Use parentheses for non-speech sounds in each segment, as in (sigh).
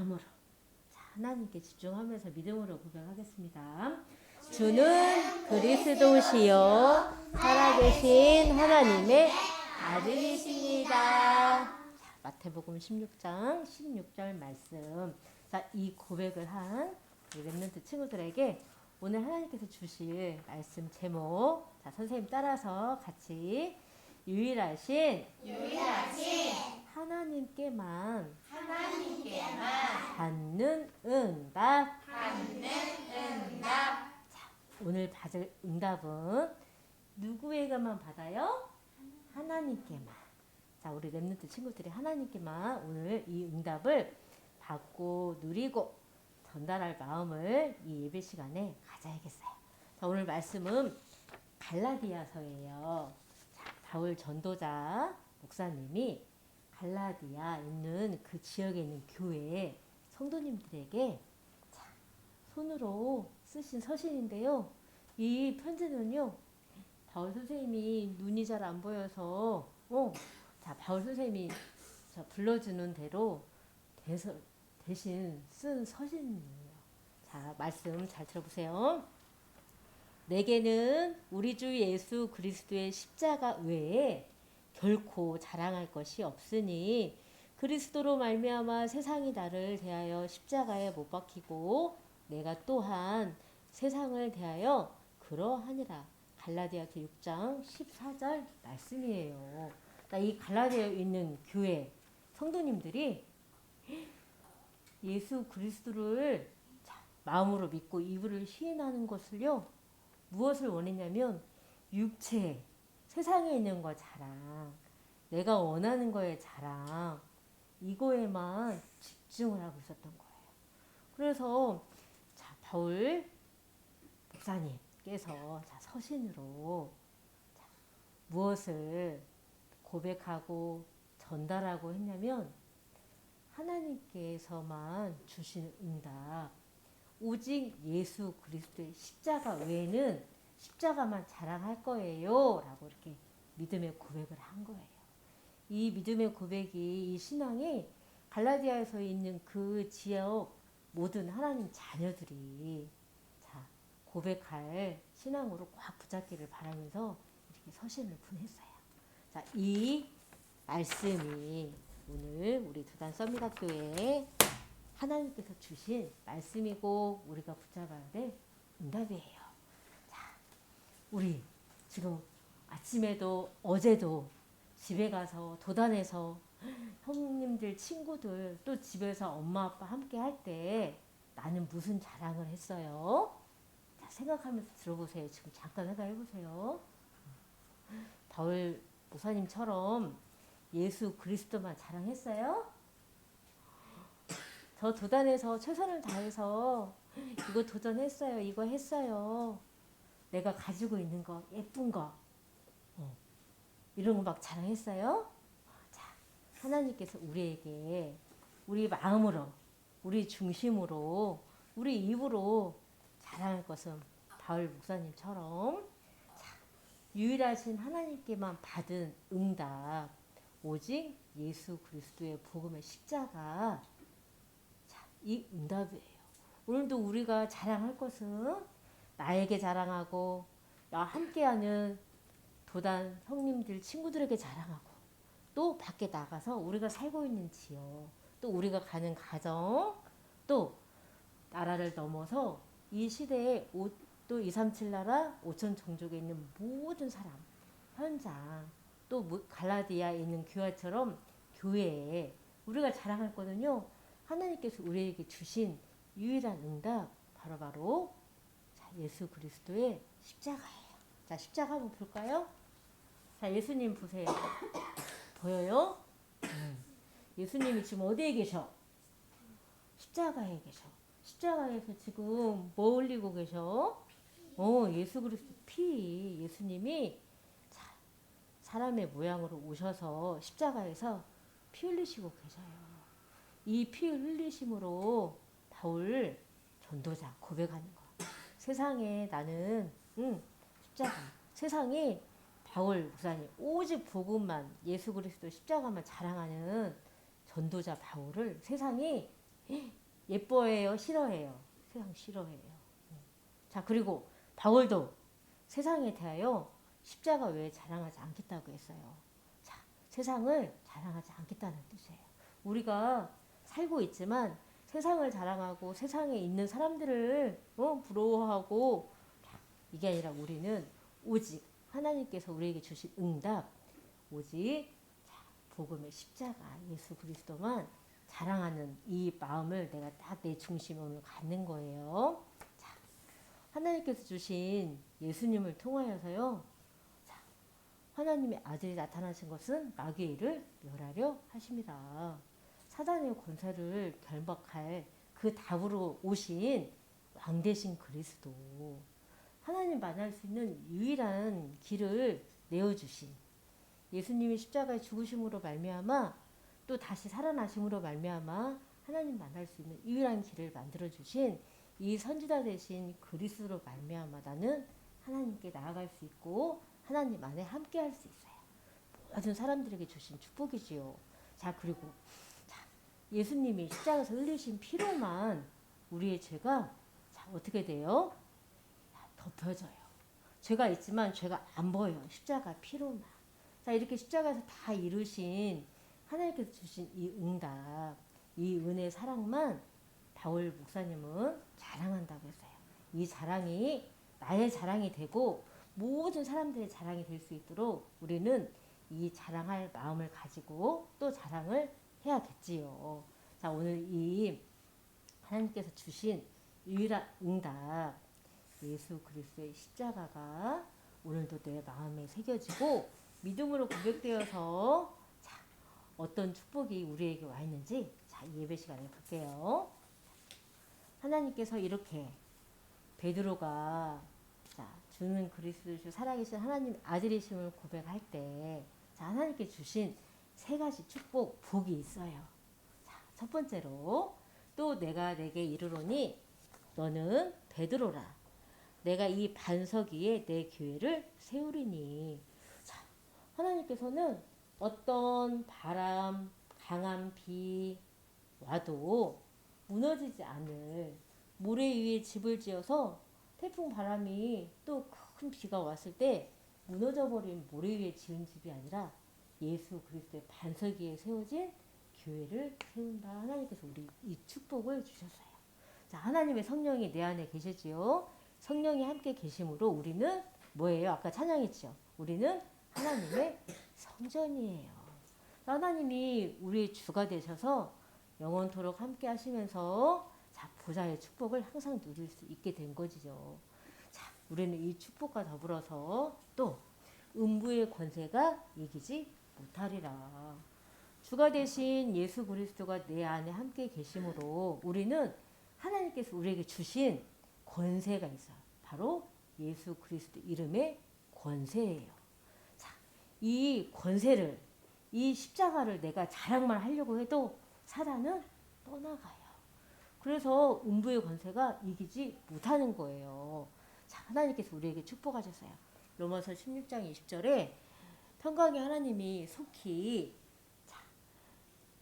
마음으로 자, 하나님께 집중하면서 믿음으로 고백하겠습니다. 주는 그리스도시요 살아계신 하나님의 아들이십니다. 자, 마태복음 16장 16절 말씀. 자, 이 고백을 한 랩런트 친구들에게 오늘 하나님께서 주실 말씀 제목. 자, 선생님 따라서 같이 유일하신 유일하신 하나님께만 하나님께만 받는 응답. 받는 응답 오늘 받을 응답은 누구에게만 받아요? 하나님께만. 자, 우리 랩런트 친구들이 하나님께만 오늘 이 응답을 받고 누리고 전달할 마음을 이 예배 시간에 가져야겠어요. 자, 오늘 말씀은 갈라디아서예요. 자, 바울 전도자 목사님이 갈라디아 있는 그 지역에 있는 교회 성도님들에게 자, 손으로 쓰신 서신인데요. 이 편지는요. 바울 선생님이 눈이 잘 안 보여서 어, 자 바울 선생님이 자, 불러주는 대로 대서, 대신 쓴 서신이에요. 자 말씀 잘 들어보세요. 내게는 우리 주 예수 그리스도의 십자가 외에 결코 자랑할 것이 없으니 그리스도로 말미암아 세상이 나를 대하여 십자가에 못 박히고 내가 또한 세상을 대하여 그러하니라. 갈라디아서 6장 14절 말씀이에요. 그러니까 이 갈라디아에 있는 교회 성도님들이 예수 그리스도를 자, 마음으로 믿고 입으로 시인하는 것을요. 무엇을 원했냐면 육체, 세상에 있는 거 자랑, 내가 원하는 거에 자랑, 이거에만 집중을 하고 있었던 거예요. 그래서 자, 바울 목사님께서 자, 서신으로 자, 무엇을 고백하고 전달하고 했냐면 하나님께서만 주신 응답, 오직 예수 그리스도의 십자가 외에는 십자가만 자랑할 거예요. 라고 이렇게 믿음의 고백을 한 거예요. 이 믿음의 고백이 이 신앙이 갈라디아에서 있는 그 지역 모든 하나님 자녀들이 자 고백할 신앙으로 꽉 붙잡기를 바라면서 이렇게 서신을 보냈어요. 자, 이 말씀이 오늘 우리 두단 교회에 하나님께서 주신 말씀이고 우리가 붙잡아야 될 응답이에요. 자, 우리 지금 아침에도 어제도 집에 가서 도단에서 형님들 친구들 또 집에서 엄마 아빠 함께 할 때 나는 무슨 자랑을 했어요? 자, 생각하면서 들어보세요. 지금 잠깐 생각해 보세요. 바울 목사님처럼 예수 그리스도만 자랑했어요? 저 도단에서 최선을 다해서 이거 도전했어요. 이거 했어요. 내가 가지고 있는 거 예쁜 거 어, 이런 거 막 자랑했어요. 자 하나님께서 우리에게 우리 마음으로 우리 중심으로 우리 입으로 자랑할 것은 바울 목사님처럼 자, 유일하신 하나님께만 받은 응답 오직 예수 그리스도의 복음의 십자가 자, 이 응답이에요. 오늘도 우리가 자랑할 것은 나에게 자랑하고 나와 함께하는 도단 성님들 친구들에게 자랑하고 또 밖에 나가서 우리가 살고 있는 지역 또 우리가 가는 가정 또 나라를 넘어서 이 시대에 오, 또237 나라 5천 종족에 있는 모든 사람 현장 또 무- 갈라디아에 있는 교회처럼 교회에 우리가 자랑할 거는요 하나님께서 우리에게 주신 유일한 응답 바로 바로 자, 예수 그리스도의 십자가예요. 자 십자가 한번 볼까요? 자 예수님 보세요. (coughs) 보여요? 음. 예수님이 지금 어디에 계셔? 십자가에 계셔. 십자가에서 지금 뭐 올리고 계셔? 어 예수 그리스도 피 예수님이 자, 사람의 모양으로 오셔서 십자가에서 피 흘리시고 계셔요. 이 피 흘리심으로 바울 전도자 고백하는 거. 세상에 나는 응, 십자가. 세상에 바울 목사님 오직 복음만 예수 그리스도 십자가만 자랑하는 전도자 바울을 세상이 예뻐해요, 싫어해요? 세상 싫어해요. 자, 그리고 바울도 세상에 대하여 십자가 외에 자랑하지 않겠다고 했어요. 자, 세상을 자랑하지 않겠다는 뜻이에요. 우리가 살고 있지만 세상을 자랑하고 세상에 있는 사람들을 어, 부러워하고 이게 아니라 우리는 오직 하나님께서 우리에게 주신 응답, 오직 자, 복음의 십자가 예수 그리스도만 자랑하는 이 마음을 내가 딱 내 중심에 오늘 갖는 거예요. 자, 하나님께서 주신 예수님을 통하여서요. 자, 하나님의 아들이 나타나신 것은 일을 멸하려 하십니다. 사단의 권세를 결박할 그 답으로 오신 왕 대신 그리스도. 하나님 만날 수 있는 유일한 길을 내어주신 예수님이 십자가에 죽으심으로 말미암아 또 다시 살아나심으로 말미암아 하나님 만날 수 있는 유일한 길을 만들어 주신 이 선지자 대신 그리스도로 말미암아 나는 하나님께 나아갈 수 있고 하나님 안에 함께 할 수 있어요. 모든 사람들에게 주신 축복이지요. 자, 그리고 자, 예수님이 십자가에서 흘리신 피로만 우리의 죄가 자, 어떻게 돼요? 자, 덮여져요. 죄가 있지만 죄가 안 보여요. 십자가 피로만. 자, 이렇게 십자가에서 다 이루신 하나님께서 주신 이 응답, 이 은혜 사랑만 바울 목사님은 자랑한다고 했어요. 이 자랑이 나의 자랑이 되고 모든 사람들의 자랑이 될 수 있도록 우리는 이 자랑할 마음을 가지고 또 자랑을 해야겠지요. 자, 오늘 이 하나님께서 주신 유일한 응답, 예수 그리스도의 십자가가 오늘도 내 마음에 새겨지고 믿음으로 고백되어서 자, 어떤 축복이 우리에게 와 있는지 자, 이 예배 시간에 볼게요. 하나님께서 이렇게 베드로가 자, 주는 그리스도 살아계신 하나님 아들이심을 고백할 때 자, 하나님께 주신 세 가지 축복 복이 있어요. 자, 첫 번째로 또 내가 내게 이르노니 너는 베드로라 내가 이 반석 위에 내 교회를 세우리니 자, 하나님께서는 어떤 바람, 강한 비 와도 무너지지 않을 모래 위에 집을 지어서 태풍 바람이 또 큰 비가 왔을 때 무너져 버린 모래 위에 지은 집이 아니라 예수 그리스도의 반석 위에 세워진 교회를 세운다. 하나님께서 우리 이 축복을 주셨어요. 자, 하나님의 성령이 내 안에 계시지요. 성령이 함께 계심으로 우리는 뭐예요? 아까 찬양했죠. 우리는 하나님의 성전이에요. 하나님이 우리의 주가 되셔서 영원토록 함께 하시면서 자, 보좌의 축복을 항상 누릴 수 있게 된 거지요. 자, 우리는 이 축복과 더불어서 또 음부의 권세가 이기지 못하리라. 주가 되신 예수 그리스도가 내 안에 함께 계심으로 우리는 하나님께서 우리에게 주신 권세가 있어요. 바로 예수 그리스도 이름의 권세예요. 자, 이 권세를 이 십자가를 내가 자랑만 하려고 해도 사단은 떠나가요. 그래서 음부의 권세가 이기지 못하는 거예요. 자, 하나님께서 우리에게 축복하셨어요. 로마서 16장 20절에 평강의 하나님이 속히 자,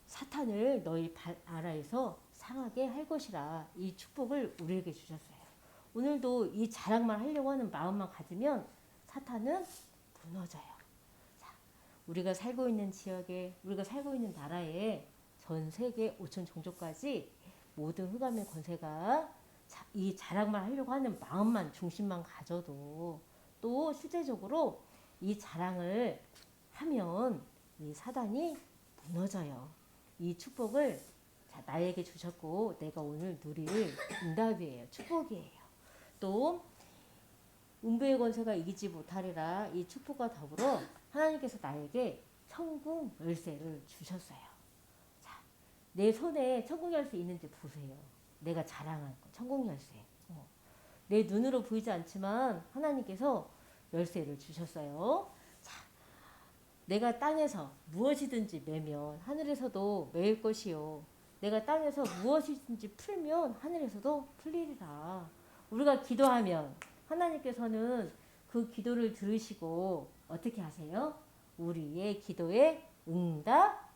사탄을 너희 발 아라에서 상하게 할 것이라 이 축복을 우리에게 주셨어요. 오늘도 이 자랑만 하려고 하는 마음만 가지면 사탄은 무너져요. 자, 우리가 살고 있는 지역에, 우리가 살고 있는 나라에 전 세계 5천 종족까지 모든 흑암의 권세가 자, 이 자랑만 하려고 하는 마음만 중심만 가져도 또 실제적으로 이 자랑을 하면 이 사단이 무너져요. 이 축복을 자, 나에게 주셨고 내가 오늘 누릴 응답이에요. 축복이에요. 또 음부의 권세가 이기지 못하리라 이 축복과 더불어 하나님께서 나에게 천국 열쇠를 주셨어요. 자, 내 손에 천국 열쇠 있는지 보세요. 내가 자랑한 거, 천국 열쇠. 어. 내 눈으로 보이지 않지만 하나님께서 열쇠를 주셨어요. 자, 내가 땅에서 무엇이든지 매면 하늘에서도 매일 것이요. 내가 땅에서 무엇이든지 풀면 하늘에서도 풀리리라. 우리가 기도하면 하나님께서는 그 기도를 들으시고 어떻게 하세요? 우리의 기도에 응답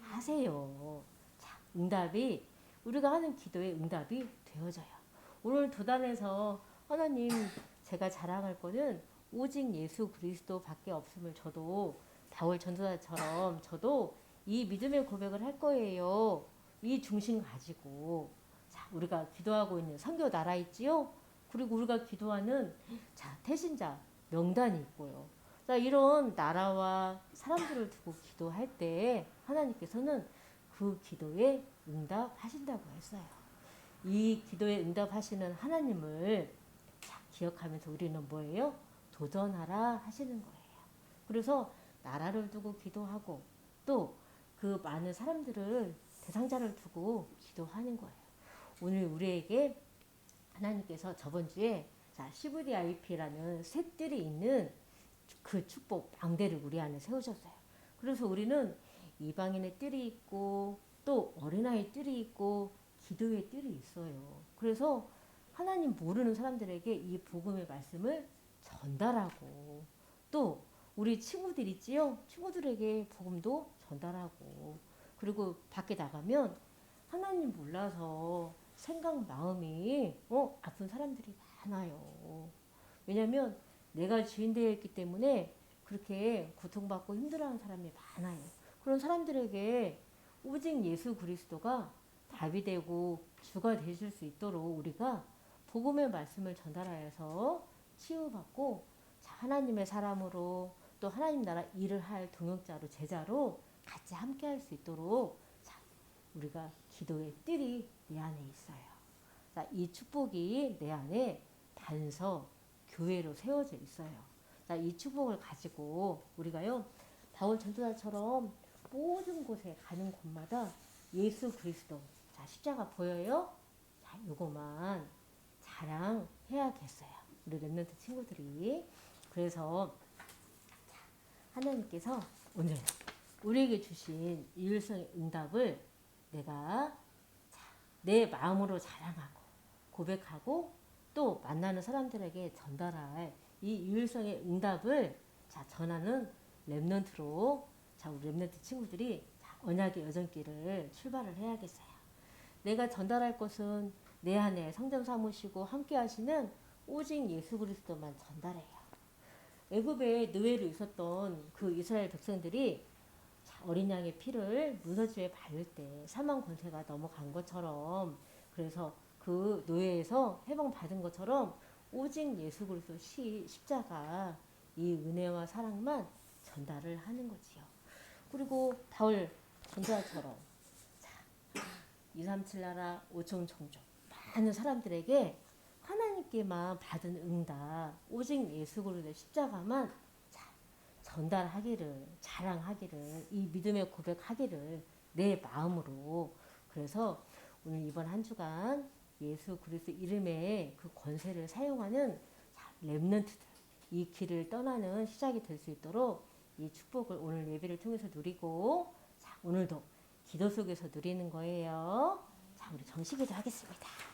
하세요. 자, 응답이 우리가 하는 기도의 응답이 되어져요. 오늘 도단에서 하나님 제가 자랑할 거는 오직 예수 그리스도밖에 없음을 저도 바울 전도자처럼 저도 이 믿음의 고백을 할 거예요. 이 중심 가지고 자 우리가 기도하고 있는 선교 나라 있지요. 그리고 우리가 기도하는 자 태신자 명단이 있고요. 자 이런 나라와 사람들을 두고 기도할 때 하나님께서는 그 기도에 응답하신다고 했어요. 이 기도에 응답하시는 하나님을 자, 기억하면서 우리는 뭐예요? 도전하라 하시는 거예요. 그래서 나라를 두고 기도하고 또 그 많은 사람들을 대상자를 두고 기도하는 거예요. 오늘 우리에게 하나님께서 저번 주에 자, CVDIP라는 새 뜰이 있는 그 축복 방대를 우리 안에 세우셨어요. 그래서 우리는 이방인의 뜰이 있고 또 어린아이 뜰이 있고 기도의 뜰이 있어요. 그래서 하나님 모르는 사람들에게 이 복음의 말씀을 전달하고 또 우리 친구들 있지요? 친구들에게 복음도 전달하고 그리고 밖에 나가면 하나님 몰라서 생각 마음이 어 아픈 사람들이 많아요. 왜냐하면 내가 주인 되어 있기 때문에 그렇게 고통받고 힘들어하는 사람이 많아요. 그런 사람들에게 오직 예수 그리스도가 답이 되고 주가 되실 수 있도록 우리가 복음의 말씀을 전달하여서 치유받고 자, 하나님의 사람으로 또 하나님 나라 일을 할 동역자로 제자로 같이 함께 할 수 있도록 자, 우리가 기도의 뜰이 내 안에 있어요. 자, 이 축복이 내 안에 단서 교회로 세워져 있어요. 자, 이 축복을 가지고 우리가요 바울 전도자처럼 모든 곳에 가는 곳마다 예수 그리스도 자 십자가 보여요? 자, 요거만 자랑해야겠어요. 우리 랩런트 친구들이 그래서 자, 하나님께서 오늘 우리에게 주신 이율성의 응답을 내가 자, 내 마음으로 자랑하고 고백하고 또 만나는 사람들에게 전달할 이 유일성의 응답을 자, 전하는 랩넌트로 자, 우리 랩넌트 친구들이 자, 언약의 여정길을 출발을 해야겠어요. 내가 전달할 것은 내 안에 성전 삼으시고 함께 하시는 오직 예수 그리스도만 전달해요. 애굽에 노예로 있었던 그 이스라엘 백성들이 자, 어린 양의 피를 문어주에 바를 때 사망 권세가 넘어간 것처럼 그래서 그 노예에서 해방 받은 것처럼 오직 예수 그리스도 시 십자가 이 은혜와 사랑만 전달을 하는 거지요. 그리고 바울 전도자처럼 자, 237 나라 5천 종족 많은 사람들에게 하나님께만 받은 응답 오직 예수 그리스도 십자가만 자, 전달하기를 자랑하기를 이 믿음의 고백하기를 내 마음으로 그래서 오늘 이번 한 주간 예수 그리스도 이름의 그 권세를 사용하는 렘넌트들 이 길을 떠나는 시작이 될 수 있도록 이 축복을 오늘 예배를 통해서 누리고 자 오늘도 기도 속에서 누리는 거예요. 자 우리 정식기도 하겠습니다.